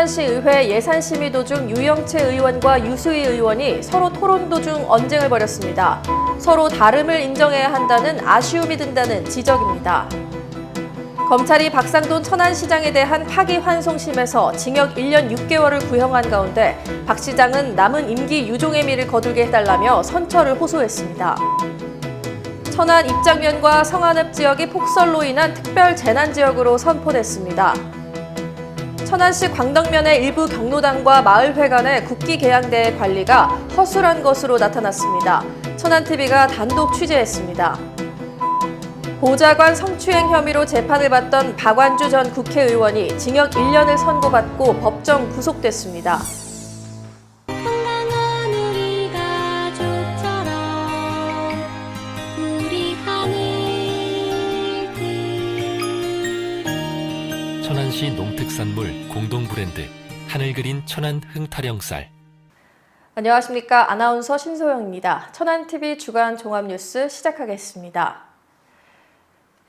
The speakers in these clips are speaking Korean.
천안시 의회 예산심의 도중 유영채 의원과 유수희 의원이 서로 토론 도중 언쟁을 벌였습니다. 서로 다름을 인정해야 한다는 아쉬움이 든다는 지적입니다. 검찰이 박상돈 천안시장에 대한 파기환송심에서 징역 1년 6개월을 구형한 가운데 박 시장은 남은 임기 유종의 미를 거두게 해달라며 선처를 호소했습니다. 천안 입장면과 성안읍 지역이 폭설로 인한 특별 재난 지역으로 선포됐습니다. 천안시 광덕면의 일부 경로당과 마을회관의 국기 개양대의 관리가 허술한 것으로 나타났습니다. 천안TV가 단독 취재했습니다. 보좌관 성추행 혐의로 재판을 받던 박완주 전 국회의원이 징역 1년을 선고받고 법정 구속됐습니다. 농특산물 공동 브랜드 하늘 그린 천안 흥타령쌀 안녕하십니까. 아나운서 신소영입니다. 천안TV 주간 종합뉴스 시작하겠습니다.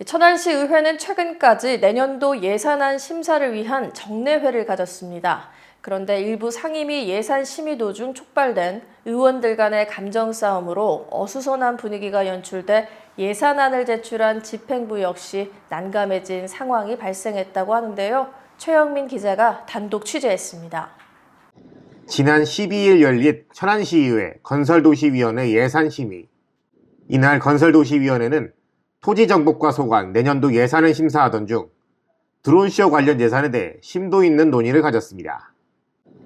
천안시 의회는 최근까지 내년도 예산안 심사를 위한 정례회를 가졌습니다. 그런데 일부 상임위 예산 심의 도중 촉발된 의원들 간의 감정 싸움으로 어수선한 분위기가 연출돼 예산안을 제출한 집행부 역시 난감해진 상황이 발생했다고 하는데요. 최영민 기자가 단독 취재했습니다. 지난 12일 열린 천안시의회 건설도시위원회 예산심의. 이날 건설도시위원회는 토지정복과 소관 내년도 예산을 심사하던 중 드론쇼 관련 예산에 대해 심도 있는 논의를 가졌습니다.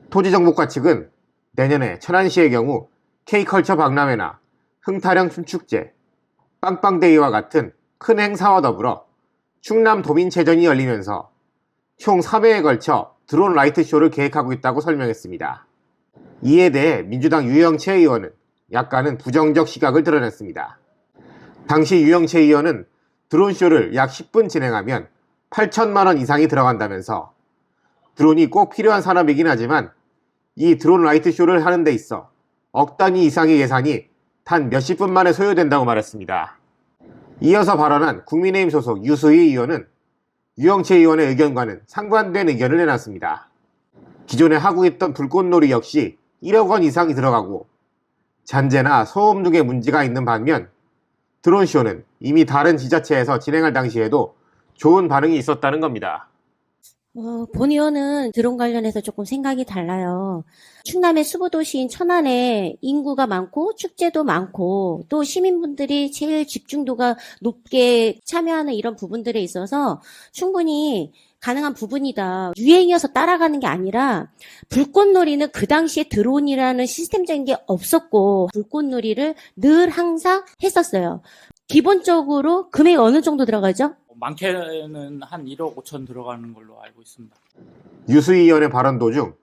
토지정복과 측은 내년에 천안시의 경우 K컬처 박람회나 흥타령 춤축제, 빵빵데이와 같은 큰 행사와 더불어 충남 도민체전이 열리면서 총 3회에 걸쳐 드론 라이트쇼를 계획하고 있다고 설명했습니다. 이에 대해 민주당 유영채 의원은 약간은 부정적 시각을 드러냈습니다. 당시 유영채 의원은 드론쇼를 약 10분 진행하면 8천만 원 이상이 들어간다면서 드론이 꼭 필요한 산업이긴 하지만 이 드론 라이트쇼를 하는 데 있어 억 단위 이상의 예산이 단 몇십 분 만에 소요된다고 말했습니다. 이어서 발언한 국민의힘 소속 유수희 의원은 유영채 의원의 의견과는 상반된 의견을 내놨습니다. 기존에 하고 있던 불꽃놀이 역시 1억 원 이상이 들어가고 잔재나 소음 등의 문제가 있는 반면 드론쇼는 이미 다른 지자체에서 진행할 당시에도 좋은 반응이 있었다는 겁니다. 어, 본 의원은 드론 관련해서 조금 생각이 달라요. 충남의 수부도시인 천안에 인구가 많고 축제도 많고 또 시민분들이 제일 집중도가 높게 참여하는 이런 부분들에 있어서 충분히 가능한 부분이다. 유행이어서 따라가는 게 아니라 불꽃놀이는 그 당시에 드론이라는 시스템적인 게 없었고 불꽃놀이를 늘 항상 했었어요. 기본적으로 금액이 어느 정도 들어가죠? 많게는 한 1억 5천 들어가는 걸로 알고 있습니다. 유수희 의원의 발언 도중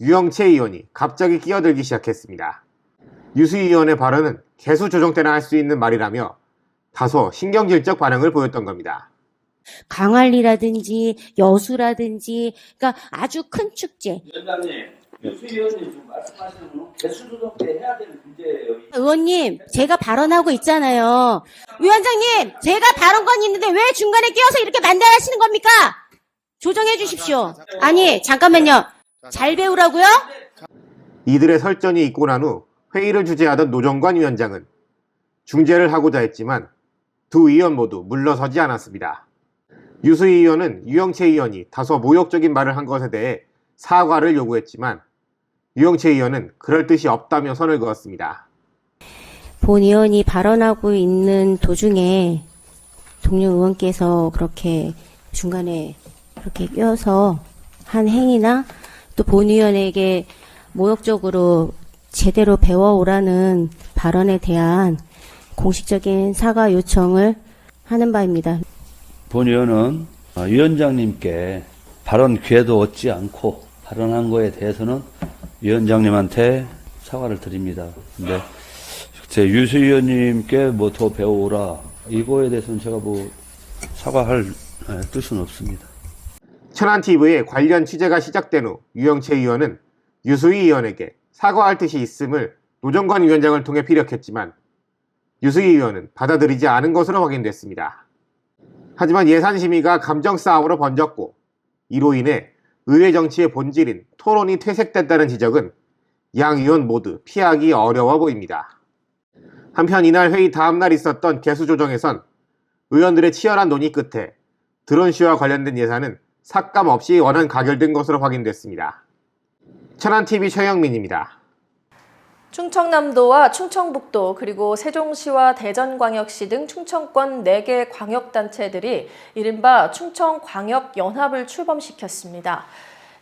유영채 의원이 갑자기 끼어들기 시작했습니다. 유수희 의원의 발언은 개수 조정 때나 할 수 있는 말이라며 다소 신경질적 반응을 보였던 겁니다. 강할리라든지 여수라든지 그러니까 아주 큰 축제 위원장님, 유 수 의원님 지금 말씀하시는 건 개수 조정 때 해야 되는 문제예요. 의원님 제가 발언하고 있잖아요. 위원장님 제가 발언권 있는데 왜 중간에 끼어서 이렇게 만달하시는 겁니까? 조정해 주십시오. 아니 잠깐만요. 잘 배우라고요? 이들의 설전이 있고 난 후 회의를 주재하던 노정관 위원장은 중재를 하고자 했지만 두 의원 모두 물러서지 않았습니다. 유수희 의원은 유영채 의원이 다소 모욕적인 말을 한 것에 대해 사과를 요구했지만 유영채 의원은 그럴 뜻이 없다며 선을 그었습니다. 본 의원이 발언하고 있는 도중에 동료 의원께서 그렇게 중간에 그렇게 껴서 한 행위나 또 본 의원에게 모욕적으로 제대로 배워오라는 발언에 대한 공식적인 사과 요청을 하는 바입니다. 본 의원은 어, 위원장님께 발언 기회도 얻지 않고 발언한 거에 대해서는 위원장님한테 사과를 드립니다. 근데 제 유수 의원님께 뭐 더 배워오라 이거에 대해서는 제가 뭐 사과할 에, 뜻은 없습니다. 천안TV의 관련 취재가 시작된 후 유영채 의원은 유수희 의원에게 사과할 뜻이 있음을 노정관 위원장을 통해 피력했지만 유수희 의원은 받아들이지 않은 것으로 확인됐습니다. 하지만 예산심의가 감정 싸움으로 번졌고 이로 인해 의회 정치의 본질인 토론이 퇴색됐다는 지적은 양 의원 모두 피하기 어려워 보입니다. 한편 이날 회의 다음날 있었던 개수 조정에선 의원들의 치열한 논의 끝에 드론쇼와 관련된 예산은 삭감 없이 원안 가결된 것으로 확인됐습니다. 천안TV 최영민입니다. 충청남도와 충청북도 그리고 세종시와 대전광역시 등 충청권 4개 광역단체들이 이른바 충청광역연합을 출범시켰습니다.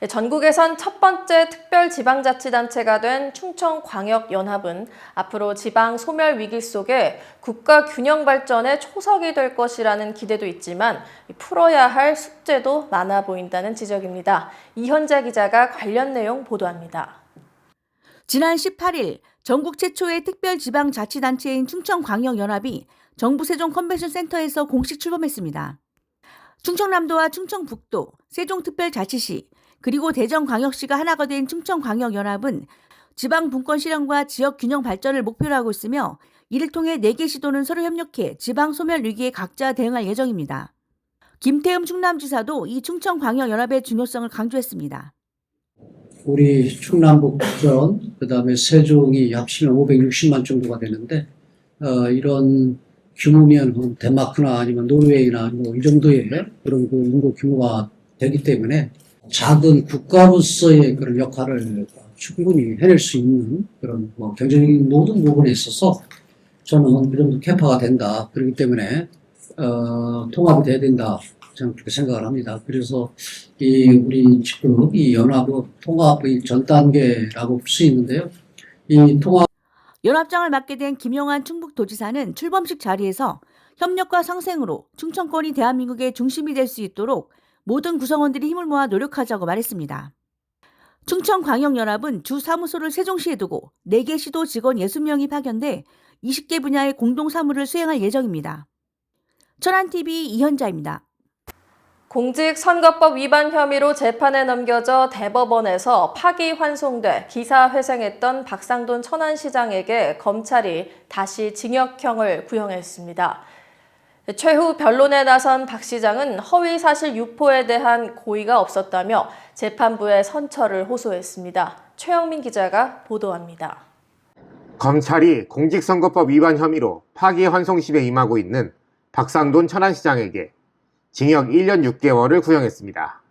전국에선 첫 번째 특별지방자치단체가 된 충청광역연합은 앞으로 지방 소멸 위기 속에 국가 균형 발전의 초석이 될 것이라는 기대도 있지만 풀어야 할 숙제도 많아 보인다는 지적입니다. 이현자 기자가 관련 내용 보도합니다. 지난 18일 전국 최초의 특별지방자치단체인 충청광역연합이 정부 세종 컨벤션 센터에서 공식 출범했습니다. 충청남도와 충청북도, 세종특별자치시, 그리고 대전광역시가 하나가 된 충청광역연합은 지방 분권 실현과 지역 균형 발전을 목표로 하고 있으며 이를 통해 4개 시도는 서로 협력해 지방 소멸 위기에 각자 대응할 예정입니다. 김태흠 충남지사도 이 충청광역연합의 중요성을 강조했습니다. 우리 충남북 전 그 다음에 세종이 합치면 560만 정도가 되는데 어, 이런 규모면 뭐 덴마크나 아니면 노르웨이나 뭐 이 정도의 그런 그 인구 규모가 되기 때문에 작은 국가로서의 그런 역할을 충분히 해낼 수 있는 그런 뭐 경제적인 모든 부분에 있어서 저는 그 정도 캐파가 된다. 그렇기 때문에 어, 통합이 돼야 된다. 저는 그렇게 생각을 합니다. 그래서 이 우리 지금 이 연합의 통합의 전 단계라고 볼 수 있는데요. 이 통합 연합장을 맡게 된 김용환 충북도지사는 출범식 자리에서 협력과 상생으로 충청권이 대한민국의 중심이 될 수 있도록 모든 구성원들이 힘을 모아 노력하자고 말했습니다. 충청광역연합은 주 사무소를 세종시에 두고 4개 시도 직원 60명이 파견돼 20개 분야의 공동 사무를 수행할 예정입니다. 천안TV 이현자입니다. 공직선거법 위반 혐의로 재판에 넘겨져 대법원에서 파기환송돼 기사회생했던 박상돈 천안시장에게 검찰이 다시 징역형을 구형했습니다. 최후 변론에 나선 박 시장은 허위 사실 유포에 대한 고의가 없었다며 재판부에 선처를 호소했습니다. 최영민 기자가 보도합니다. 검찰이 공직선거법 위반 혐의로 파기환송심에 임하고 있는 박상돈 천안시장에게 징역 1년 6개월을 구형했습니다.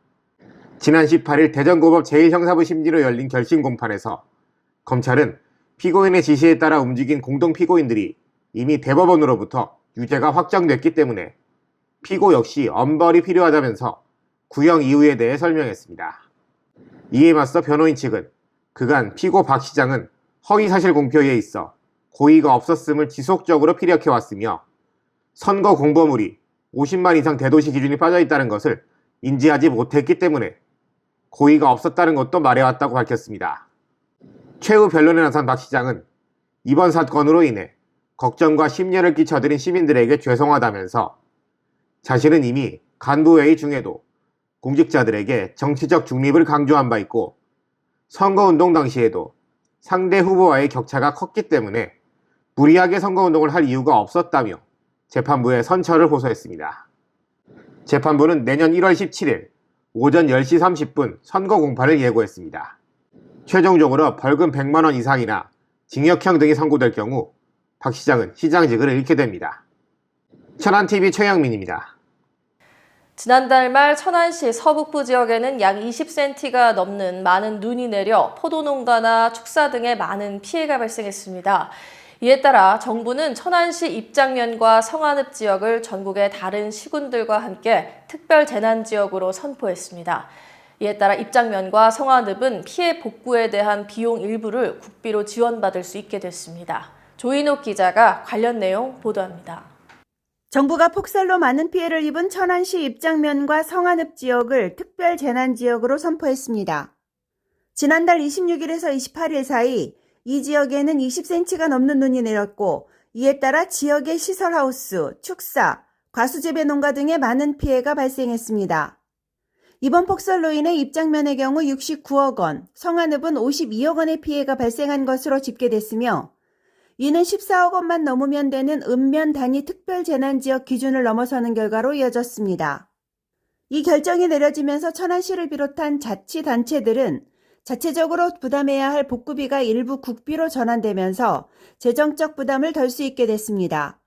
지난 18일 대전고법 제1형사부 심리로 열린 결심 공판에서 검찰은 피고인의 지시에 따라 움직인 공동 피고인들이 이미 대법원으로부터 유죄가 확정됐기 때문에 피고 역시 엄벌이 필요하다면서 구형 이유에 대해 설명했습니다. 이에 맞서 변호인 측은 그간 피고 박 시장은 허위사실 공표에 있어 고의가 없었음을 지속적으로 피력해왔으며 선거 공보물이 50만 이상 대도시 기준이 빠져 있다는 것을 인지하지 못했기 때문에 고의가 없었다는 것도 말해왔다고 밝혔습니다. 최후 변론에 나선 박 시장은 이번 사건으로 인해 걱정과 심려를 끼쳐드린 시민들에게 죄송하다면서 자신은 이미 간부회의 중에도 공직자들에게 정치적 중립을 강조한 바 있고 선거운동 당시에도 상대 후보와의 격차가 컸기 때문에 무리하게 선거운동을 할 이유가 없었다며 재판부에 선처를 호소했습니다. 재판부는 내년 1월 17일 오전 10시 30분 선거 공판을 예고했습니다. 최종적으로 벌금 100만원 이상이나 징역형 등이 선고될 경우 박 시장은 시장직을 잃게 됩니다. 천안TV 최영민입니다. 지난달 말 천안시 서북부 지역에는 약 20cm가 넘는 많은 눈이 내려 포도농가나 축사 등에 많은 피해가 발생했습니다. 이에 따라 정부는 천안시 입장면과 성안읍 지역을 전국의 다른 시군들과 함께 특별 재난 지역으로 선포했습니다. 이에 따라 입장면과 성안읍은 피해 복구에 대한 비용 일부를 국비로 지원받을 수 있게 됐습니다. 조인옥 기자가 관련 내용 보도합니다. 정부가 폭설로 많은 피해를 입은 천안시 입장면과 성안읍 지역을 특별 재난 지역으로 선포했습니다. 지난달 26일에서 28일 사이 이 지역에는 20cm가 넘는 눈이 내렸고 이에 따라 지역의 시설하우스, 축사, 과수재배 농가 등에 많은 피해가 발생했습니다. 이번 폭설로 인해 입장면의 경우 69억 원, 성안읍은 52억 원의 피해가 발생한 것으로 집계됐으며 이는 14억 원만 넘으면 되는 읍면 단위 특별 재난 지역 기준을 넘어서는 결과로 이어졌습니다. 이 결정이 내려지면서 천안시를 비롯한 자치단체들은 자체적으로 부담해야 할 복구비가 일부 국비로 전환되면서 재정적 부담을 덜 수 있게 됐습니다.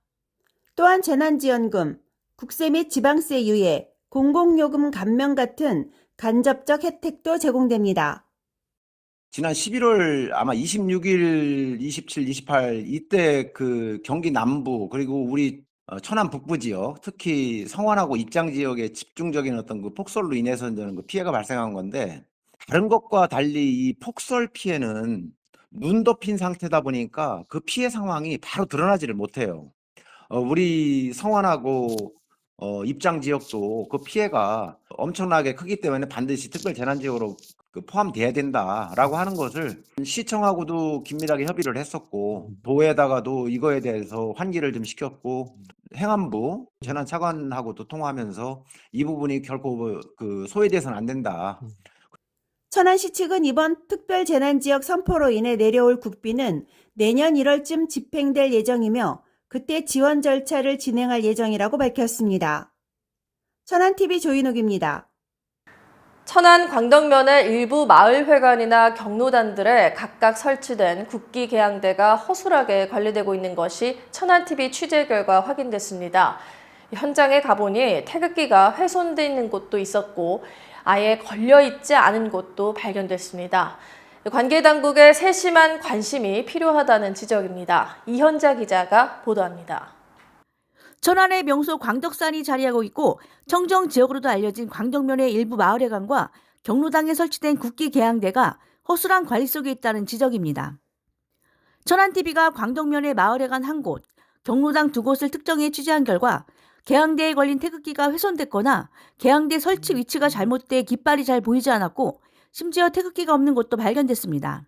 또한 재난지원금, 국세 및 지방세 유예, 공공요금 감면 같은 간접적 혜택도 제공됩니다. 지난 11월 아마 26일, 27, 28 이때 그 경기 남부 그리고 우리 어, 천안 북부 지역 특히 성원하고 입장 지역에 집중적인 어떤 그 폭설로 인해서 이제 그 피해가 발생한 건데 다른 것과 달리 이 폭설 피해는 눈 덮인 상태다 보니까 그 피해 상황이 바로 드러나지를 못해요. 어, 우리 성원하고 어, 입장 지역도 그 피해가 엄청나게 크기 때문에 반드시 특별 재난 지역으로 그 포함돼야 된다라고 하는 것을 시청하고도 긴밀하게 협의를 했었고 도에다가도 이거에 대해서 환기를 좀 시켰고 행안부 재난 차관하고도 통화하면서 이 부분이 결코 그 소외돼서는 안 된다. 천안시 측은 이번 특별재난지역 선포로 인해 내려올 국비는 내년 1월쯤 집행될 예정이며 그때 지원 절차를 진행할 예정이라고 밝혔습니다. 천안TV 조인욱입니다. 천안 광덕면의 일부 마을회관이나 경로단들에 각각 설치된 국기 개양대가 허술하게 관리되고 있는 것이 천안TV 취재 결과 확인됐습니다. 현장에 가보니 태극기가 훼손돼 있는 곳도 있었고 아예 걸려 있지 않은 곳도 발견됐습니다. 관계 당국의 세심한 관심이 필요하다는 지적입니다. 이현자 기자가 보도합니다. 천안의 명소 광덕산이 자리하고 있고 청정 지역으로도 알려진 광덕면의 일부 마을회관과 경로당에 설치된 국기 개양대가 허술한 관리 속에 있다는 지적입니다. 천안TV가 광덕면의 마을회관 한 곳, 경로당 두 곳을 특정해 취재한 결과 개양대에 걸린 태극기가 훼손됐거나 개양대 설치 위치가 잘못돼 깃발이 잘 보이지 않았고 심지어 태극기가 없는 곳도 발견됐습니다.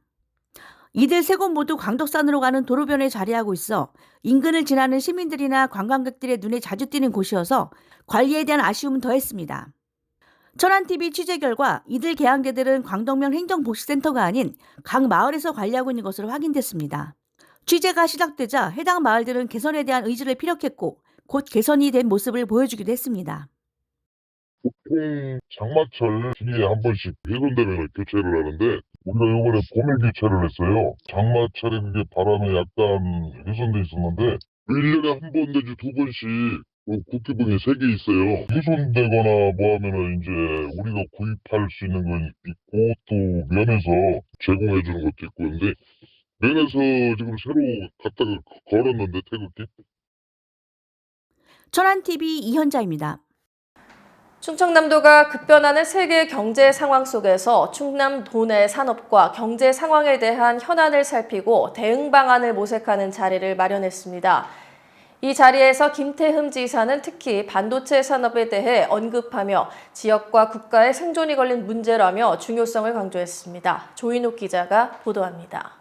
이들 세 곳 모두 광덕산으로 가는 도로변에 자리하고 있어 인근을 지나는 시민들이나 관광객들의 눈에 자주 띄는 곳이어서 관리에 대한 아쉬움은 더했습니다. 천안TV 취재 결과 이들 개항대들은 광덕면 행정복지센터가 아닌 각 마을에서 관리하고 있는 것으로 확인됐습니다. 취재가 시작되자 해당 마을들은 개선에 대한 의지를 피력했고 곧 개선이 된 모습을 보여주기도 했습니다. 보통 장마철 주기에 한 번씩 훼손되면 교체를 하는데 우리가 이번에 봄에 교체를 했어요. 장마철에 그게 바람에 약간 훼손돼 있었는데 1년에 한 번 내지 두 번씩 그 국기봉이 세 개 있어요. 훼손되거나 뭐 하면은 이제 우리가 구입할 수 있는 건 있고 또 면에서 제공해 주는 것도 있고 근데 면에서 지금 새로 갖다가 걸었는데 태극기 천안TV 이현자입니다. 충청남도가 급변하는 세계 경제 상황 속에서 충남 도내 산업과 경제 상황에 대한 현안을 살피고 대응 방안을 모색하는 자리를 마련했습니다. 이 자리에서 김태흠 지사는 특히 반도체 산업에 대해 언급하며 지역과 국가의 생존이 걸린 문제라며 중요성을 강조했습니다. 조인욱 기자가 보도합니다.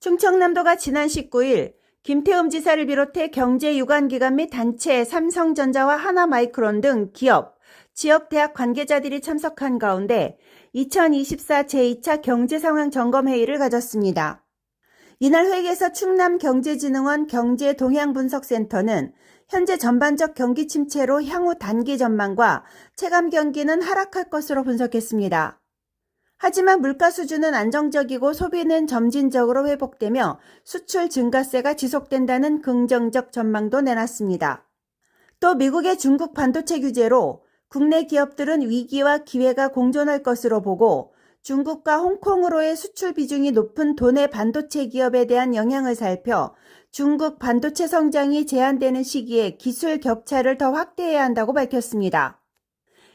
충청남도가 지난 19일 김태흠 지사를 비롯해 경제 유관 기관 및 단체, 삼성전자와 하나마이크론 등 기업, 지역 대학 관계자들이 참석한 가운데 2024 제2차 경제 상황 점검 회의를 가졌습니다. 이날 회의에서 충남경제진흥원 경제동향분석센터는 현재 전반적 경기 침체로 향후 단기 전망과 체감 경기는 하락할 것으로 분석했습니다. 하지만 물가 수준은 안정적이고 소비는 점진적으로 회복되며 수출 증가세가 지속된다는 긍정적 전망도 내놨습니다. 또 미국의 중국 반도체 규제로 국내 기업들은 위기와 기회가 공존할 것으로 보고 중국과 홍콩으로의 수출 비중이 높은 도내 반도체 기업에 대한 영향을 살펴 중국 반도체 성장이 제한되는 시기에 기술 격차를 더 확대해야 한다고 밝혔습니다.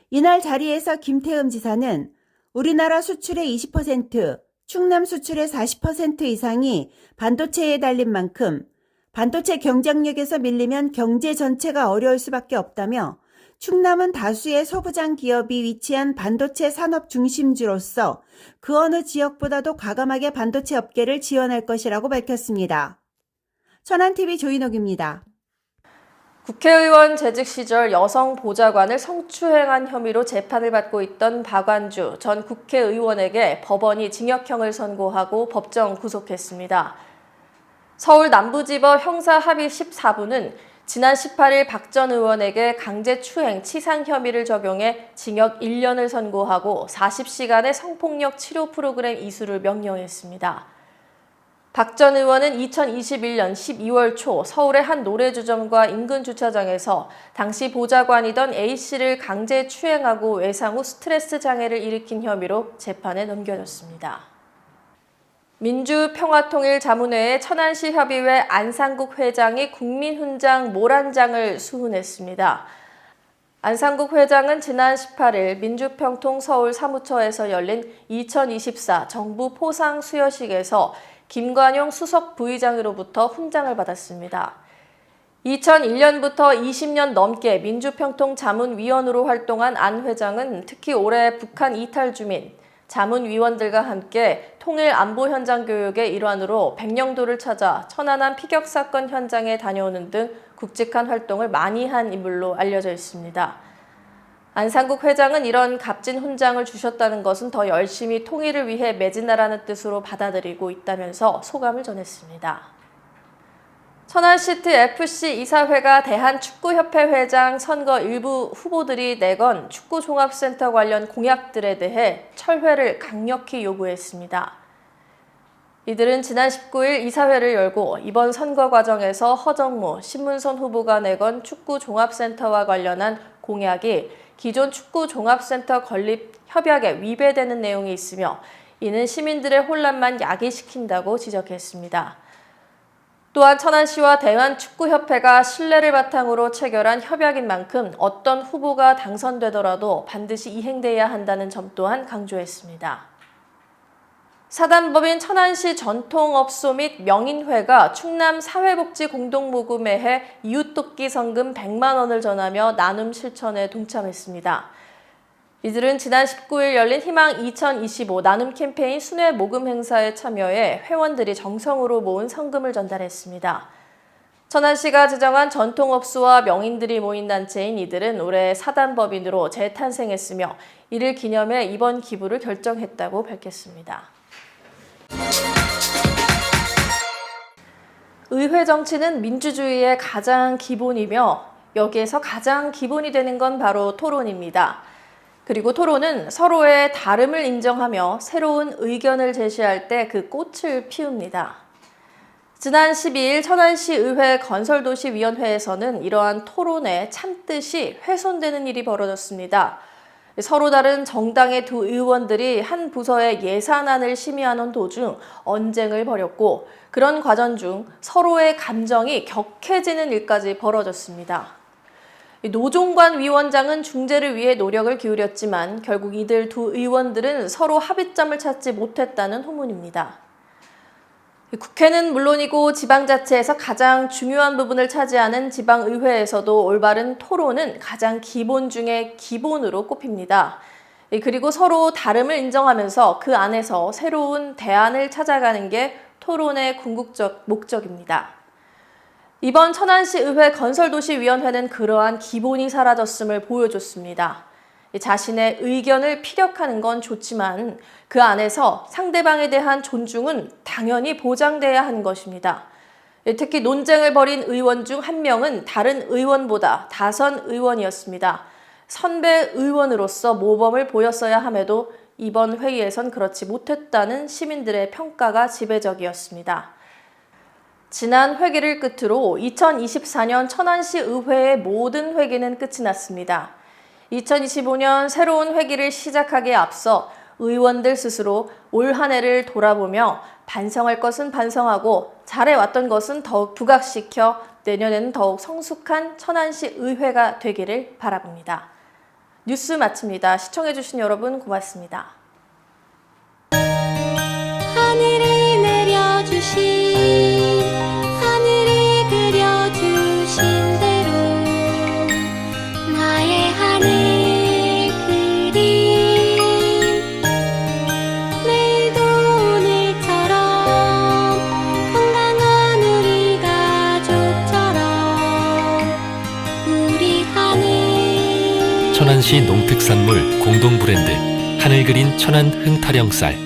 이날 자리에서 김태흠 지사는 우리나라 수출의 20%, 충남 수출의 40% 이상이 반도체에 달린 만큼 반도체 경쟁력에서 밀리면 경제 전체가 어려울 수밖에 없다며 충남은 다수의 소부장 기업이 위치한 반도체 산업 중심지로서 그 어느 지역보다도 과감하게 반도체 업계를 지원할 것이라고 밝혔습니다. 천안TV 조인옥입니다. 국회의원 재직 시절 여성 보좌관을 성추행한 혐의로 재판을 받고 있던 박완주 전 국회의원에게 법원이 징역형을 선고하고 법정 구속했습니다. 서울 남부지법 형사 합의 14부는 지난 18일 박 전 의원에게 강제추행 치상 혐의를 적용해 징역 1년을 선고하고 40시간의 성폭력 치료 프로그램 이수를 명령했습니다. 박 전 의원은 2021년 12월 초 서울의 한 노래주점과 인근 주차장에서 당시 보좌관이던 A씨를 강제 추행하고 외상 후 스트레스 장애를 일으킨 혐의로 재판에 넘겨졌습니다. 민주평화통일자문회의 천안시 협의회 안상국 회장이 국민훈장 모란장을 수훈했습니다. 안상국 회장은 지난 18일 민주평통 서울 사무처에서 열린 2024 정부 포상 수여식에서 김관용 수석 부의장으로부터 훈장을 받았습니다. 2001년부터 20년 넘게 민주평통 자문위원으로 활동한 안 회장은 특히 올해 북한 이탈 주민, 자문위원들과 함께 통일 안보 현장 교육의 일환으로 백령도를 찾아 천안함 피격 사건 현장에 다녀오는 등 굵직한 활동을 많이 한 인물로 알려져 있습니다. 안상국 회장은 이런 값진 훈장을 주셨다는 것은 더 열심히 통일을 위해 매진하라는 뜻으로 받아들이고 있다면서 소감을 전했습니다. 천안시티 FC 이사회가 대한축구협회 회장 선거 일부 후보들이 내건 축구종합센터 관련 공약들에 대해 철회를 강력히 요구했습니다. 이들은 지난 19일 이사회를 열고 이번 선거 과정에서 허정무, 신문선 후보가 내건 축구종합센터와 관련한 공약이 기존 축구 종합센터 건립 협약에 위배되는 내용이 있으며 이는 시민들의 혼란만 야기시킨다고 지적했습니다. 또한 천안시와 대한축구협회가 신뢰를 바탕으로 체결한 협약인 만큼 어떤 후보가 당선되더라도 반드시 이행돼야 한다는 점 또한 강조했습니다. 사단법인 천안시 전통업소 및 명인회가 충남 사회복지 공동모금회에 이웃돕기 성금 100만 원을 전하며 나눔 실천에 동참했습니다. 이들은 지난 19일 열린 희망 2025 나눔 캠페인 순회 모금 행사에 참여해 회원들이 정성으로 모은 성금을 전달했습니다. 천안시가 지정한 전통업소와 명인들이 모인 단체인 이들은 올해 사단법인으로 재탄생했으며 이를 기념해 이번 기부를 결정했다고 밝혔습니다. 의회 정치는 민주주의의 가장 기본이며 여기에서 가장 기본이 되는 건 바로 토론입니다. 그리고 토론은 서로의 다름을 인정하며 새로운 의견을 제시할 때 그 꽃을 피웁니다. 지난 12일 천안시 의회 건설도시위원회에서는 이러한 토론의 참뜻이 훼손되는 일이 벌어졌습니다. 서로 다른 정당의 두 의원들이 한 부서의 예산안을 심의하는 도중 언쟁을 벌였고 그런 과정 중 서로의 감정이 격해지는 일까지 벌어졌습니다. 노종관 위원장은 중재를 위해 노력을 기울였지만 결국 이들 두 의원들은 서로 합의점을 찾지 못했다는 후문입니다. 국회는 물론이고 지방자치에서 가장 중요한 부분을 차지하는 지방의회에서도 올바른 토론은 가장 기본 중의 기본으로 꼽힙니다. 그리고 서로 다름을 인정하면서 그 안에서 새로운 대안을 찾아가는 게 토론의 궁극적 목적입니다. 이번 천안시 의회 건설도시위원회는 그러한 기본이 사라졌음을 보여줬습니다. 자신의 의견을 피력하는 건 좋지만 그 안에서 상대방에 대한 존중은 당연히 보장돼야 하는 것입니다. 특히 논쟁을 벌인 의원 중 한 명은 다른 의원보다 다선 의원이었습니다. 선배 의원으로서 모범을 보였어야 함에도 이번 회의에선 그렇지 못했다는 시민들의 평가가 지배적이었습니다. 지난 회기를 끝으로 2024년 천안시 의회의 모든 회기는 끝이 났습니다. 2025년 새로운 회기를 시작하기에 앞서 의원들 스스로 올 한 해를 돌아보며 반성할 것은 반성하고 잘해왔던 것은 더욱 부각시켜 내년에는 더욱 성숙한 천안시 의회가 되기를 바라봅니다. 뉴스 마칩니다. 시청해주신 여러분 고맙습니다. 농특산물 공동 브랜드 하늘 그린 천안 흥타령쌀